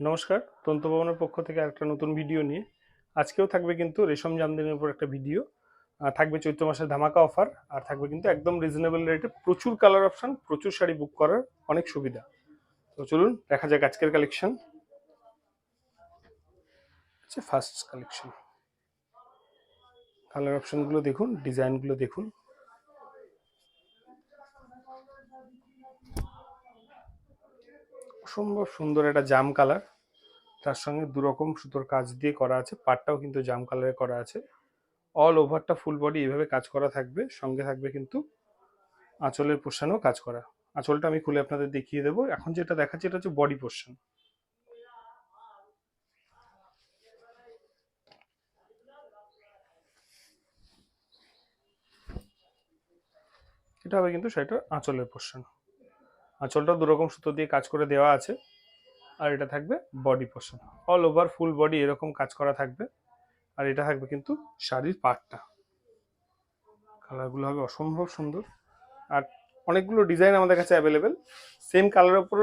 নমস্কার তন্তুভবনের পক্ষ থেকে একটা নতুন ভিডিও নিয়ে। আজকেও থাকবে কিন্তু রেশম জামদানির উপর একটা ভিডিও। থাকবে চৈত্র মাসের ধামাকা অফার, আর থাকবে কিন্তু একদম রিজনেবল রেটে প্রচুর কালার অপশান প্রচুর শাড়ি বুক করার অনেক সুবিধা। তো চলুন, দেখা যাক আজকের কালেকশন ফার্স্ট কালেকশন কালার অপশানগুলো দেখুন ডিজাইনগুলো দেখুন। অসম্ভব সুন্দর একটা জাম কালার। তার সঙ্গে দু রকম সুতোর কাজ দিয়ে করা আছে, পাটটাও কিন্তু জাম কালারে করা আছে। অল ওভারটা ফুল বডি এভাবে কাজ করা থাকবে, সঙ্গে থাকবে কিন্তু আঁচলের পোর্শনও কাজ করা। আঁচলটা আমি খুলে আপনাদের দেখিয়ে দেবো। এখন যেটা দেখাচ্ছি, এটা হচ্ছে বডি পোর্শন এটা হবে কিন্তু সেটা আঁচলের পোর্শন আঁচলটা দুরকম সুতো দিয়ে কাজ করে দেওয়া আছে। আর এটা থাকবে body portion all over full body এরকম কাজ করা থাকবে। আর এটা থাকবে কিন্তু শাড়ির পাটটা। কালারগুলো হবে অসম্ভব সুন্দর। আর অনেকগুলো ডিজাইন আমাদের কাছে অ্যাভেলেবেল সেম কালারের উপর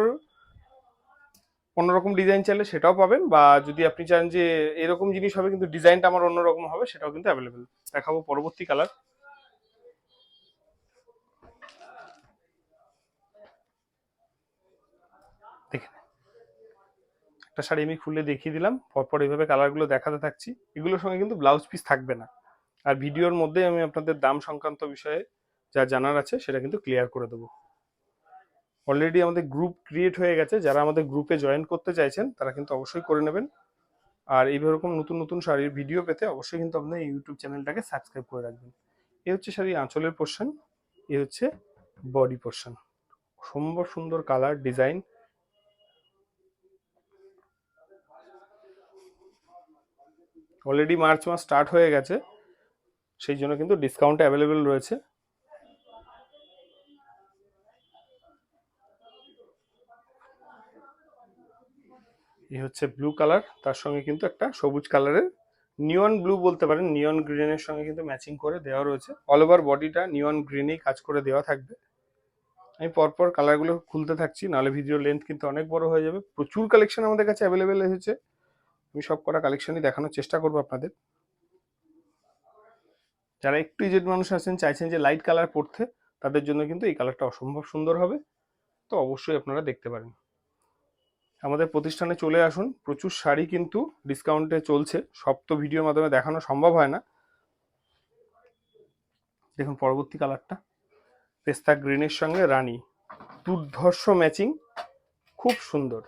অন্যরকম ডিজাইন চাইলে সেটাও পাবেন বা যদি আপনি চান যে এরকম জিনিস হবে কিন্তু ডিজাইনটা আমার অন্যরকম হবে, সেটাও কিন্তু অ্যাভেলেবেল দেখাবো পরবর্তী কালার দেখে নিন। একটা শাড়ি আমি খুলে দেখিয়ে দিলাম, পরপর এইভাবে কালারগুলো দেখাতে থাকছি। এগুলোর সঙ্গে কিন্তু ব্লাউজ পিস থাকবে না। আর ভিডিওর মধ্যে আমি আপনাদের দাম সংক্রান্ত বিষয়ে যা জানার আছে সেটা কিন্তু ক্লিয়ার করে দেবো। অলরেডি আমাদের গ্রুপ ক্রিয়েট হয়ে গেছে। যারা আমাদের গ্রুপে জয়েন করতে চাইছেন, তারা কিন্তু অবশ্যই করে নেবেন। আর এইরকম নতুন নতুন শাড়ির ভিডিও পেতে অবশ্যই কিন্তু আপনার ইউটিউব চ্যানেলটাকে সাবস্ক্রাইব করে রাখবেন। এ হচ্ছে শাড়ি আঁচলের পোর্শন এ হচ্ছে বডি পোর্শন সম্ভব সুন্দর কালার ডিজাইন অলরেডি মার্চ মাস স্টার্ট হয়ে গেছে, সেই জন্য কিন্তু ডিসকাউন্ট অ্যাভেলেবেল রয়েছে। এই হচ্ছে ব্লু কালার তার সঙ্গে কিন্তু একটা সবুজ কালারের নিয়ন ব্লু বলতে পারেন নিয়ন গ্রিনের সঙ্গে কিন্তু ম্যাচিং করে দেওয়া রয়েছে। অল ওভার বডিটা নিয়ন গ্রিনেই কাজ করে দেওয়া থাকবে। আমি পরপর কালারগুলো খুলতে থাকছি, নাহলে ভিডিও লেন্থ কিন্তু অনেক বড় হয়ে যাবে। প্রচুর কালেকশন আমাদের কাছে অ্যাভেলেবেল এসেছে। আমি সব করা কালেকশনই দেখানোর চেষ্টা করব আপনাদের। যারা একটু ইজেড মানুষ আছেন, চাইছেন যে লাইট কালার পড়তে তাদের জন্য কিন্তু এই কালারটা অসম্ভব সুন্দর হবে। তো অবশ্যই আপনারা দেখতে পারেন। আমাদের প্রতিষ্ঠানে চলে আসুন। প্রচুর শাড়ি কিন্তু ডিসকাউন্টে চলছে। সব তো ভিডিওর মাধ্যমে দেখানো সম্ভব হয় না। দেখুন পরবর্তী কালারটা পেস্তা গ্রিনের সঙ্গে রানী। দুর্ধর্ষ ম্যাচিং খুব সুন্দর।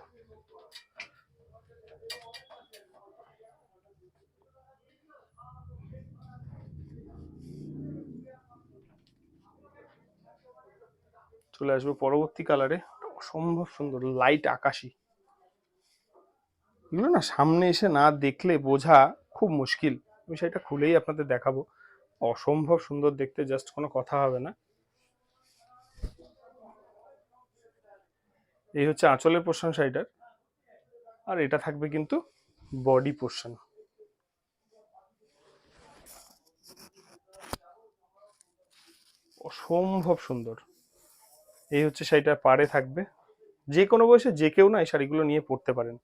চলে আসব পরবর্তী কালারে অসম্ভব সুন্দর লাইট আকাশি। এগুলো না সামনে এসে না দেখলে বোঝা খুব মুশকিল। আমি সেটা খুলেই আপনাদের দেখাবো। অসম্ভব সুন্দর দেখতে জাস্ট কোনো কথা হবে না। এই হচ্ছে আঁচলের পোর্শন শাড়িটার আর এটা থাকবে কিন্তু বডি পোর্শন অসম্ভব সুন্দর। এই হচ্ছে শাড়িটা পাড়ে থাকবে। যে কোনো বয়সে যে কেউ না এই শাড়িগুলো নিয়ে পড়তে পারেন।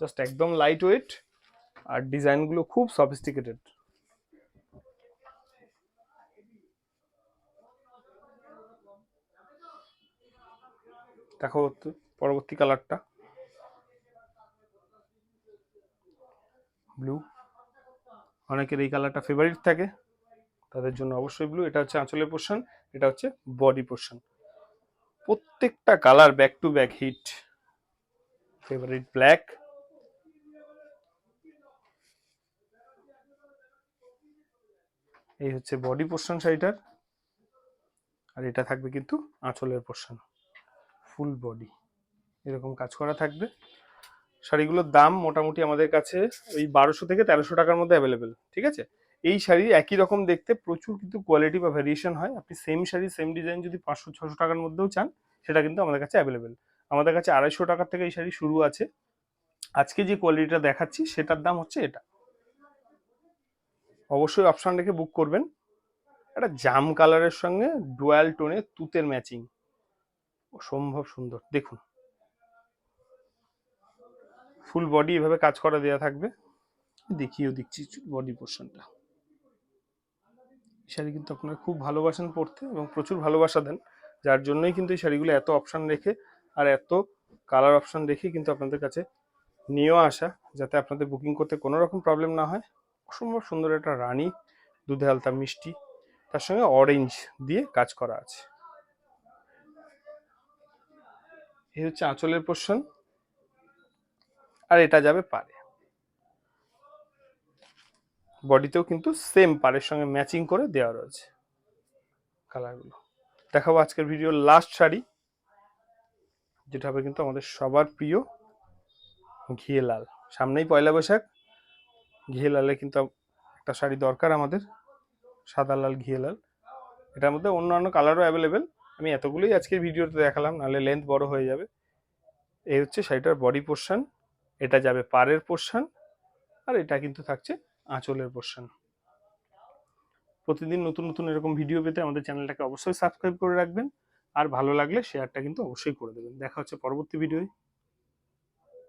জাস্ট একদম লাইট ওয়েট আর ডিজাইনগুলো খুব সফিস্টিকেটেড দেখো পরবর্তী কালারটা ব্লু অনেকের এই কালারটা ফেভারিট থাকে। তাদের জন্য অবশ্যই ব্লু এটা হচ্ছে আঁচলের পোর্শন এটা হচ্ছে বডি পোর্শন প্রত্যেকটা colour back to back hit favourite black এই হচ্ছে বডি পোর্শন শাড়িটার। আর এটা থাকবে কিন্তু আঁচলের পোর্শন ফুল বডি এরকম কাজ করা থাকবে। শাড়িগুলোর দাম মোটামুটি আমাদের কাছে ওই বারোশো থেকে তেরোশো টাকার মধ্যে অ্যাভেলেবেল ঠিক আছে? এই শাড়ি একই রকম দেখতে প্রচুর কিন্তু কোয়ালিটি বা ভ্যারিয়েশন হয়। আপনি সেম শাড়ি সেম ডিজাইন যদি পাঁচশো, ছশো টাকার মধ্যেও চান, সেটা কিন্তু আমাদের কাছে অ্যাভেলেবেল আমাদের কাছে আড়াইশো টাকার থেকে এই শাড়ি শুরু আছে। আজকে যে কোয়ালিটিটা দেখাচ্ছি, সেটার দাম হচ্ছে এটা। অবশ্যই অপশান রেখে বুক করবেন। একটা জাম কালারের সঙ্গে ডুয়াল টোনে তুতের ম্যাচিং অসম্ভব সুন্দর। দেখুন। ফুল বডি এভাবে কাজ করা দেওয়া থাকবে। দেখিয়েও দিচ্ছি বডি পোর্শনটা শাড়ি কিন্তু আপনারা খুব ভালোবাসেন পরতে এবং প্রচুর ভালোবাসা দেন। যার জন্যই কিন্তু এই শাড়িগুলো এত অপশান রেখে আর এত কালার অপশান রেখে কিন্তু আপনাদের কাছে নিয়েও আসা, যাতে আপনাদের বুকিং করতে কোনো রকম প্রবলেম না হয়। অসম্ভব সুন্দর একটা রানী, দুধে আলতা মিষ্টি, তার সঙ্গে অরেঞ্জ দিয়ে কাজ করা আছে। এই হচ্ছে আঁচলের পোর্শন আর এটা যাবে পারে বডিতেও কিন্তু সেম পাড়ের সঙ্গে ম্যাচিং করে দেওয়া রয়েছে কালারগুলো দেখাবো আজকের ভিডিওর লাস্ট শাড়ি, যেটা হবে কিন্তু আমাদের সবার প্রিয় ঘিয়ে লাল। সামনেই পয়লা বৈশাখ, ঘিয়ে লালে কিন্তু একটা শাড়ি দরকার আমাদের, সাদা লাল, ঘিয়ে লাল। এটার মধ্যে অন্যান্য কালারও অ্যাভেলেবেল আমি এতগুলোই আজকের ভিডিওতে দেখালাম, নাহলে লেন্থ বড় হয়ে যাবে। এই হচ্ছে শাড়িটার বডি পোর্শন এটা যাবে পাড়ের পোর্শন আর এটা কিন্তু থাকছে আঁচলের পোর্শন প্রতিদিন নতুন নতুন এরকম ভিডিও পেতে আমাদের চ্যানেলটাকে অবশ্যই সাবস্ক্রাইব করে রাখবেন। আর ভালো লাগলে শেয়ারটা কিন্তু অবশ্যই করে দেবেন। দেখা হচ্ছে পরবর্তী ভিডিওয়